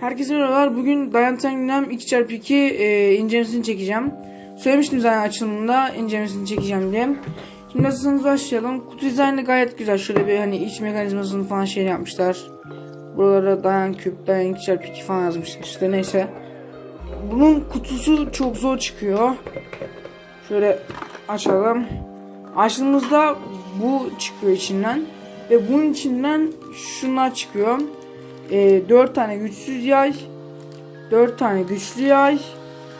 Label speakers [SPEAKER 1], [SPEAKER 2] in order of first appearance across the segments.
[SPEAKER 1] Herkese merhabalar. Bugün Dayanten Gündem 2x2 e, incelemesini çekeceğim. Söylemiştim zaten açılımında incelemesini çekeceğim diye. Şimdi hazırsanız başlayalım. Kutu dizaynı gayet güzel. Şöyle bir hani iç mekanizmasını falan şey yapmışlar. Buralara dayan küp, dayan 2x2 falan yazmışlar. İşte neyse. Bunun kutusu çok zor çıkıyor. Şöyle açalım. Açtığımızda bu çıkıyor içinden. Ve bunun içinden şunlar çıkıyor. 4 tane güçsüz yay, 4 tane güçlü yay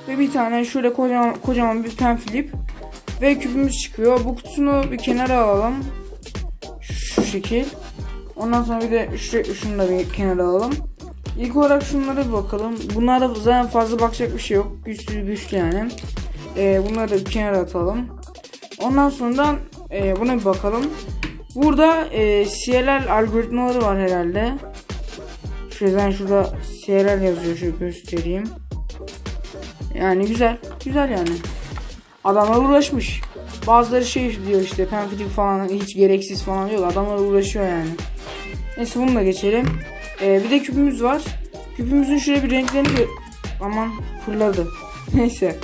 [SPEAKER 1] ve bir tane şöyle kocaman, kocaman bir pen ve küpümüz çıkıyor. Bu kutusunu bir kenara alalım. Şu şekil. Ondan sonra bir de şu, şunu da bir kenara alalım. İlk olarak şunlara bir bakalım. Bunlarda zaten fazla bakacak bir şey yok. Güçlü güçlü yani. Ee, bunları da bir kenara atalım. Ondan sonra e, buna bir bakalım. Burada e, CLL algoritmaları var herhalde. Şuradan şurada CLL yazıyor şöyle göstereyim. Yani güzel. Güzel yani. Adamlar uğraşmış. Bazıları şey diyor işte penfitik falan hiç gereksiz falan diyor. Adamlar uğraşıyor yani. Neyse bunu da geçelim. Ee, bir de küpümüz var. Küpümüzün şöyle bir renklerini Aman fırladı. Neyse.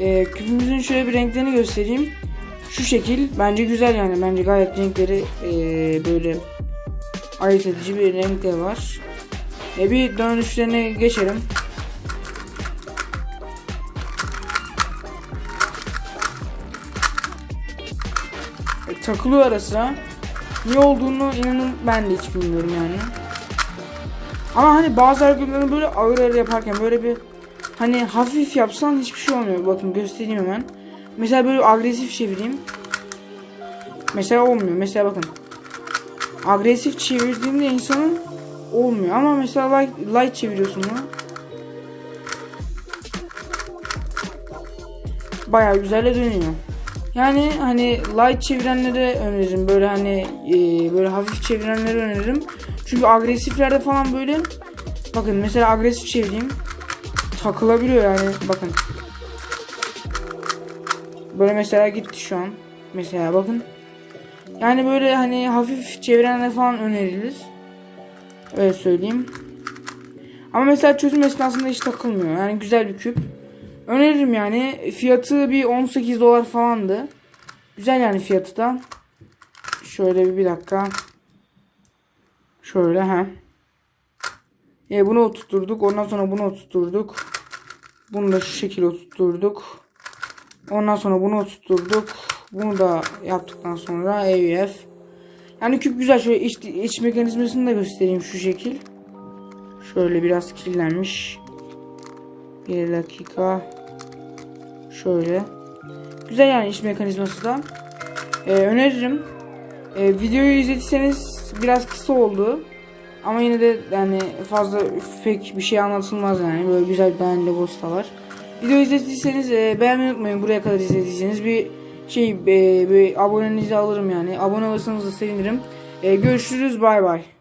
[SPEAKER 1] Ee, küpümüzün şöyle bir renklerini göstereyim. Şu şekil. Bence güzel yani. Bence gayet renkleri ee, böyle ayırt edici bir renkleri var. E bir dönüşlerine geçelim. E, takılıyor arasına. Niye olduğunu inanın ben de hiç bilmiyorum yani. Ama hani bazı argumentleri böyle ağır ağır yaparken böyle bir hani hafif yapsan hiçbir şey olmuyor. Bakın göstereyim hemen. Mesela böyle agresif çevireyim. Mesela olmuyor. Mesela bakın. Agresif çevirdiğimde insanın olmuyor. Ama mesela light, light çeviriyorsun bunu. Bayağı güzel dönüyor. Yani hani light çevirenlere öneririm. Böyle hani e, böyle hafif çevirenlere öneririm. Çünkü agresiflerde falan böyle bakın mesela agresif çevireyim takılabiliyor yani bakın. Böyle mesela gitti şu an. Mesela bakın. Yani böyle hani hafif çevirenler falan önerilir. Öyle söyleyeyim. Ama mesela çözüm esnasında hiç takılmıyor. Yani güzel bir küp. Öneririm yani. Fiyatı bir 18 dolar falandı. Güzel yani fiyatı da. Şöyle bir, bir dakika. Şöyle ha. E, bunu oturturduk. Ondan sonra bunu oturturduk. Bunu da şu şekilde oturturduk. Ondan sonra bunu oturturduk. Bunu da yaptıktan sonra EVF. Yani küp güzel. Şöyle iç, iç mekanizmasını da göstereyim şu şekil. Şöyle biraz kirlenmiş. Bir dakika. Şöyle. Güzel yani iç mekanizması da. Ee, öneririm. Ee, videoyu izlediyseniz biraz kısa oldu. Ama yine de yani fazla pek bir şey anlatılmaz yani. Böyle güzel bir tane logosu da var. Videoyu izlediyseniz e, beğenmeyi unutmayın. Buraya kadar izlediyseniz bir şey e, abonenizi alırım yani. Abone olursanız da sevinirim. E, görüşürüz bay bay.